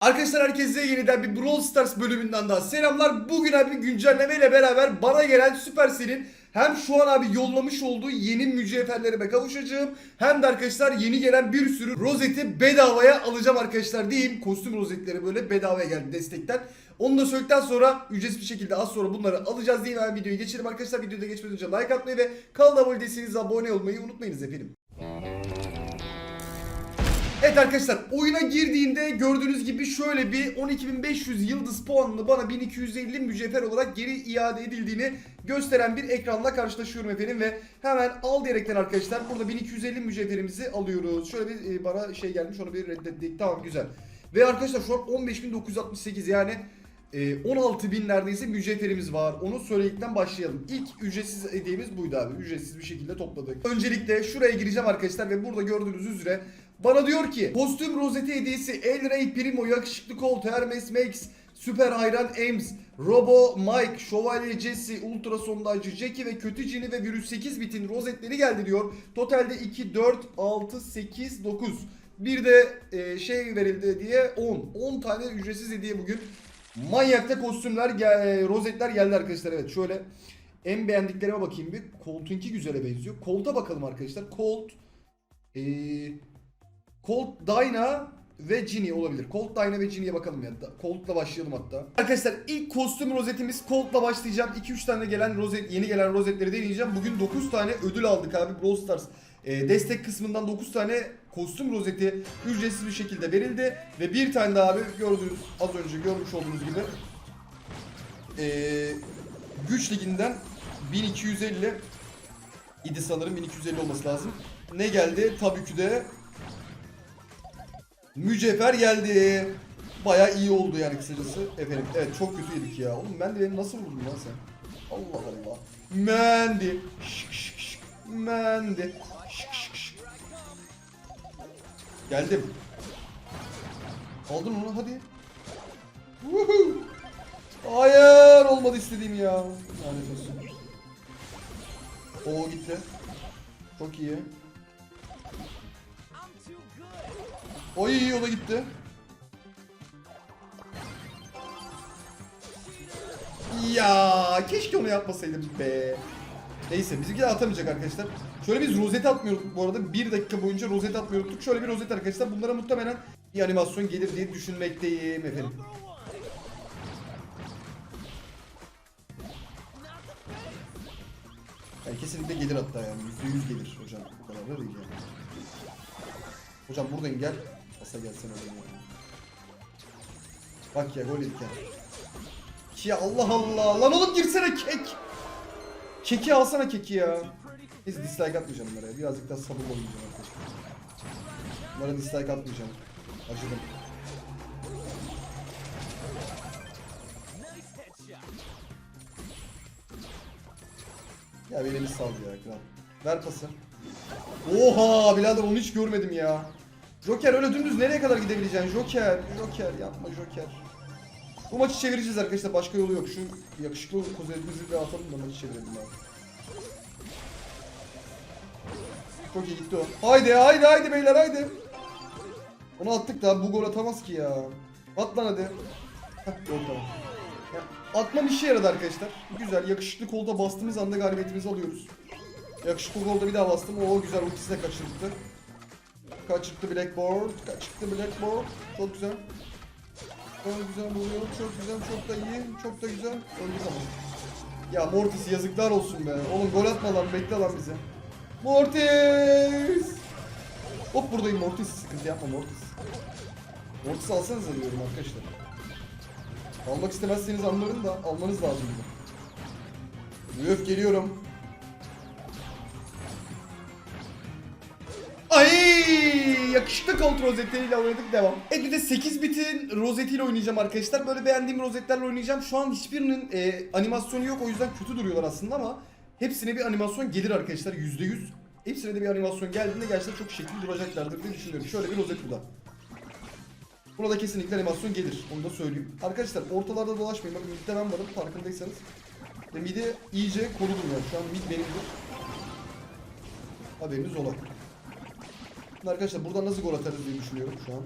Arkadaşlar herkese yeniden bir Brawl Stars bölümünden daha selamlar. Bugün abi güncellemeyle beraber bana gelen Supercell'in hem şu an abi yollamış olduğu yeni mücevherlerime kavuşacağım. Hem de arkadaşlar yeni gelen bir sürü rozeti bedavaya alacağım arkadaşlar diyeyim. Kostüm rozetleri böyle bedavaya geldi destekten. Onu da söyledikten sonra ücretsiz bir şekilde az sonra bunları alacağız diye hemen videoyu geçelim arkadaşlar. Videoda geçmeden önce like atmayı ve kanala abone değilseniz abone olmayı unutmayınız efendim. Evet arkadaşlar oyuna girdiğinde gördüğünüz gibi şöyle bir 12.500 yıldız puanını bana 1250 mücevher olarak geri iade edildiğini gösteren bir ekranla karşılaşıyorum efendim ve hemen al diyerekten arkadaşlar burada 1250 mücevherimizi alıyoruz. Şöyle bir e, bana şey gelmiş onu bir reddettik tamam güzel. Ve arkadaşlar şu an 15.968 yani e, 16.000 neredeyse mücevherimiz var. Onu söyledikten başlayalım. İlk ücretsiz hediyemiz buydu abi. Ücretsiz bir şekilde topladık. Öncelikle şuraya gireceğim arkadaşlar ve burada gördüğünüz üzere bana diyor ki kostüm rozeti hediyesi El Rey Primo yakışıklı Colt Hermes Max Süper Hayran Ames, Robo Mike, Şövalye Jesse, Ultra Sondajcı Jackie ve Kötü Cini ve Virüs 8 bitin rozetleri geldi diyor. Totalde 2, 4, 6, 8, 9. Bir de e, şey verildi diye 10. 10 tane ücretsiz hediye bugün. Manyakta kostümler, gel- e, rozetler geldi arkadaşlar. Evet şöyle en beğendiklerime bakayım bir. Colt'unki güzele benziyor. Colt'a bakalım arkadaşlar. Colt, eee Colt, Dyna ve Ginny olabilir. Colt, Dyna ve Ginny'ye bakalım ya. Colt'la başlayalım hatta. Arkadaşlar ilk kostüm rozetimiz Colt'la başlayacağım. 2-3 tane gelen rozet, yeni gelen rozetleri deneyeceğim. Bugün 9 tane ödül aldık abi Brawl Stars. e, destek kısmından 9 tane kostüm rozeti ücretsiz bir şekilde verildi. Ve bir tane daha abi gördüğünüz az önce görmüş olduğunuz gibi e, güç liginden 1250 idi sanırım 1250 olması lazım. Ne geldi? Tabii ki de Mücevher geldi. Baya iyi oldu yani kısacası. Efendim evet çok kötü yedik ya. Oğlum de beni nasıl vurdun lan sen? Allah Allah. Mendi. Şık şık şık. Mendi. Şık şık şık. Geldim. Aldın onu hadi. Woohoo. Hayır olmadı istediğim ya. Lanet olsun. O gitti. Çok iyi. Oy o da gitti. Ya keşke onu yapmasaydım be. Neyse bizimki de atamayacak arkadaşlar. Şöyle biz rozet atmıyorduk bu arada. Bir dakika boyunca rozet atmıyorduk. Şöyle bir rozet arkadaşlar. Bunlara muhtemelen bir animasyon gelir diye düşünmekteyim efendim. Yani kesinlikle gelir hatta yani. %100 gelir hocam. Bu kadar da değil yani. Hocam buradayım gel. Asa gelsene oğlum ya. Bak ya gol ya. Ya Allah Allah. Lan oğlum girsene kek. Keki alsana keki ya. Neyse dislike atmayacağım bunlara. ya. Birazcık daha sabırlı olacağım arkadaşlar. Bunlara dislike atmayacağım. Acıdım. Ya beni bir sal ya kral. Ver pası. Oha birader onu hiç görmedim ya. Joker öyle dümdüz nereye kadar gidebileceksin? Joker, Joker yapma Joker. Bu maçı çevireceğiz arkadaşlar başka yolu yok. Şu yakışıklı kozetimizi bir atalım da maçı çevirelim abi. Çok iyi gitti o. Haydi haydi haydi beyler haydi. Onu attık da bu gol atamaz ki ya. At lan hadi. Heh, gol tamam. Atmam işe yaradı arkadaşlar. Güzel yakışıklı kolda bastığımız anda galibiyetimizi alıyoruz. Yakışıklı kolda bir daha bastım. O güzel ultisi de kaçırdı. Kaçırttı Blackboard. Kaçırttı Blackboard. Çok güzel. Çok güzel vuruyor. Çok güzel. Çok da iyi. Çok da güzel. Öldük ama. Ya Mortis yazıklar olsun be. Oğlum gol atma lan. Bekle lan bize. Mortis! Hop buradayım Mortis. Sıkıntı yapma Mortis. Mortis alsanıza diyorum arkadaşlar. Almak istemezseniz anlarım da almanız lazım. Üf geliyorum. Yakışıklı kontrol rozetleriyle oynadık devam. Evet bir de 8 bitin rozetiyle oynayacağım arkadaşlar. Böyle beğendiğim rozetlerle oynayacağım. Şu an hiçbirinin e, animasyonu yok o yüzden kötü duruyorlar aslında ama hepsine bir animasyon gelir arkadaşlar %100. Hepsine de bir animasyon geldiğinde gerçekten çok şekilli duracaklardır diye düşünüyorum. Şöyle bir rozet bu da. Buna da kesinlikle animasyon gelir. Onu da söyleyeyim. Arkadaşlar ortalarda dolaşmayın. Bakın midde ben varım farkındaysanız. Ve midi iyice korudum yani. Şu an mid benimdir. Haberiniz ola. Şimdi arkadaşlar buradan nasıl gol atarız diye düşünüyorum şu an.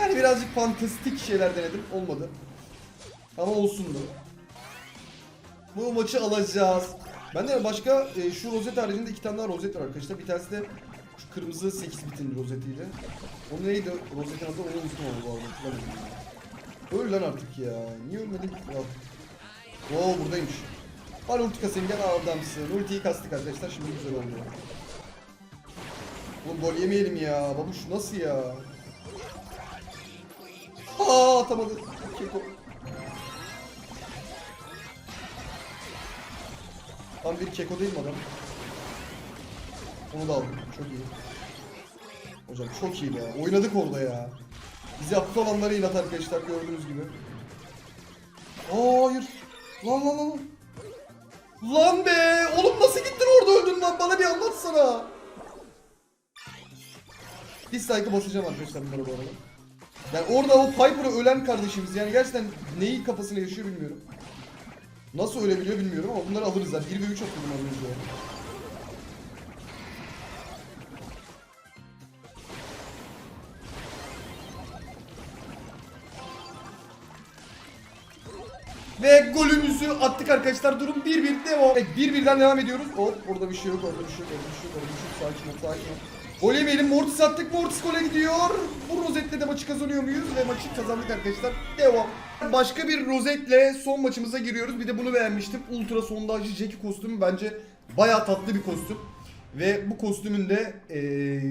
Yani birazcık fantastik şeyler denedim. Olmadı. Ama olsundu. Bu maçı alacağız. Ben de başka e, şu rozet haricinde iki tane daha rozet var arkadaşlar. Bir tanesi de şu kırmızı 8 bitin rozetiydi. O neydi rozetin adı onu unuttum ama bu. Öl lan artık ya. Niye ölmedin? Oo buradaymış. Var ulti kasayım gel adamsın. Ultiyi kastık arkadaşlar şimdi güzel oldu. Oğlum gol yemeyelim ya. Babuş nasıl ya? Aa atamadı. Tam bir keko değil mi adam? Onu da aldım. Çok iyi. Hocam çok iyi be. Oynadık orada ya. Bizi hafif olanları inat arkadaşlar gördüğünüz gibi. Aa, hayır. Lan lan lan. Lan be! Oğlum nasıl gittin orada öldün lan? Bana bir anlatsana. Dislike'ı basacağım arkadaşlar bunlara bu arada. Yani orada o Piper'ı ölen kardeşimiz yani gerçekten neyi kafasına yaşıyor bilmiyorum. Nasıl ölebiliyor bilmiyorum ama bunları alırız zaten. 1 ve 3 atıyordum az. Ve golümüzü attık arkadaşlar. Durum 1-1 devam. Evet 1-1'den devam ediyoruz. Hop orada bir şey yok, orada bir şey yok, orada bir şey yok, orada bir şey yok. Sakin ol, sakin ol. Gol yemeyelim. Mortis attık. Mortis gole gidiyor. Bu rozetle de maçı kazanıyor muyuz? Ve maçı kazandık arkadaşlar. Devam. Başka bir rozetle son maçımıza giriyoruz. Bir de bunu beğenmiştim. Ultra sondajcı Jackie kostümü bence bayağı tatlı bir kostüm. Ve bu kostümün de eee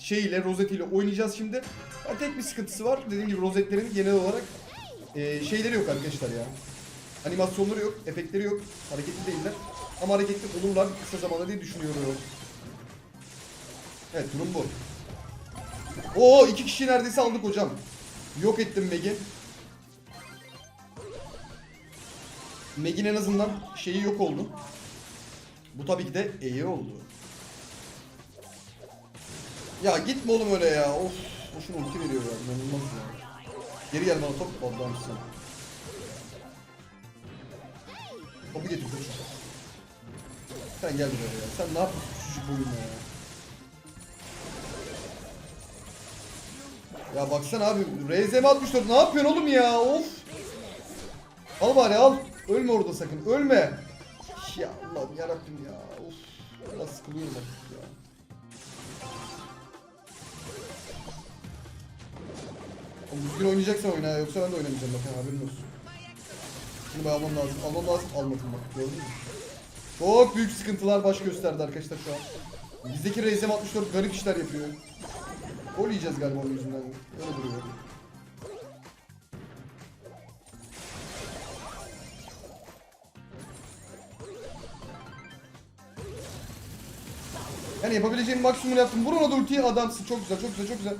şeyiyle rozetiyle oynayacağız şimdi. Ha, tek bir sıkıntısı var. Dediğim gibi rozetlerin genel olarak eee, şeyleri yok arkadaşlar ya. Animasyonları yok, efektleri yok, hareketli değiller. Ama hareketli olurlar kısa zamanda diye düşünüyorum. Evet durum bu. Oo iki kişi neredeyse aldık hocam. Yok ettim Meg'i. Meg'in en azından şeyi yok oldu. Bu tabii ki de iyi oldu. Ya gitme oğlum öyle ya. Of. Boşuna ulti veriyor ya. İnanılmaz ya. Geri gel bana top. Allah'ım sen. Topu getir. Sen gel buraya ya. Sen ne yapıyorsun küçücük boyunla ya? Ya baksana abi. RZM 64 ne yapıyorsun oğlum ya? Of. Al bari al. Ölme orada sakın. Ölme. Ya Allah'ım yarabbim ya. Of. Biraz sıkılıyorum artık ya. Oğlum düzgün oynayacaksan oyna. Yoksa ben de oynamayacağım bakın haberin olsun. Şunu ben almam lazım. Almam lazım. Almadım bak. Gördün mü? Çok büyük sıkıntılar baş gösterdi arkadaşlar şu an. Bizdeki RZM 64 garip işler yapıyor. Gol yiyeceğiz galiba onun yüzünden. Öyle duruyor. Yani yapabileceğim maksimum yaptım. Vur ona da ultiyi adamsın. Çok güzel, çok güzel, çok güzel.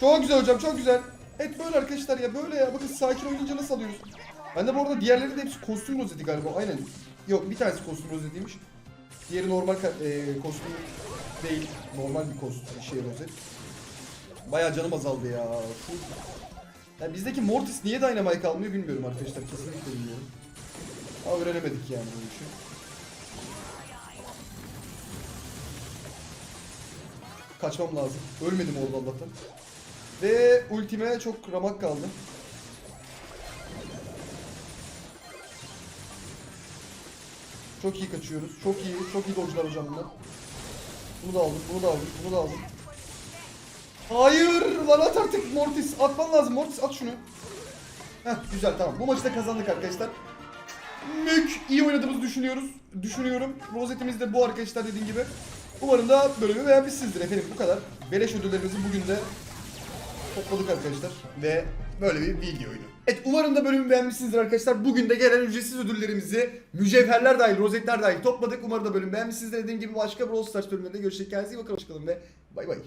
Çok güzel hocam, çok güzel. Evet böyle arkadaşlar ya böyle ya. Bakın sakin oynayınca nasıl alıyoruz. Ben de bu arada diğerleri de hepsi kostüm rozeti galiba. Aynen. Yok bir tanesi kostüm rozetiymiş. Diğeri normal e, kostüm değil. Normal bir kostüm şey rozet. Bayağı canım azaldı ya. Şu... Yani bizdeki Mortis niye Dynamite almıyor bilmiyorum arkadaşlar. Kesinlikle bilmiyorum. Ama öğrenemedik yani bu işi. Kaçmam lazım. Ölmedim orada Allah'tan. Ve ultime çok ramak kaldı. Çok iyi kaçıyoruz. Çok iyi. Çok iyi dodge'lar hocam bunlar. Bunu da aldım. Bunu da aldım. Bunu da aldım. Hayır lan at artık Mortis. Atman lazım Mortis at şunu. Heh güzel tamam. Bu maçı da kazandık arkadaşlar. Mük iyi oynadığımızı düşünüyoruz. Düşünüyorum. Rozetimiz de bu arkadaşlar dediğim gibi. Umarım da bölümü beğenmişsinizdir efendim bu kadar. Beleş ödüllerimizi bugün de topladık arkadaşlar. Ve böyle bir videoydu. Evet umarım da bölümü beğenmişsinizdir arkadaşlar. Bugün de gelen ücretsiz ödüllerimizi mücevherler dahil, rozetler dahil topladık. Umarım da bölümü beğenmişsinizdir. Dediğim gibi başka Brawl Stars bölümlerinde görüşecek. Kendinize iyi bakın. Hoşçakalın ve bay bay.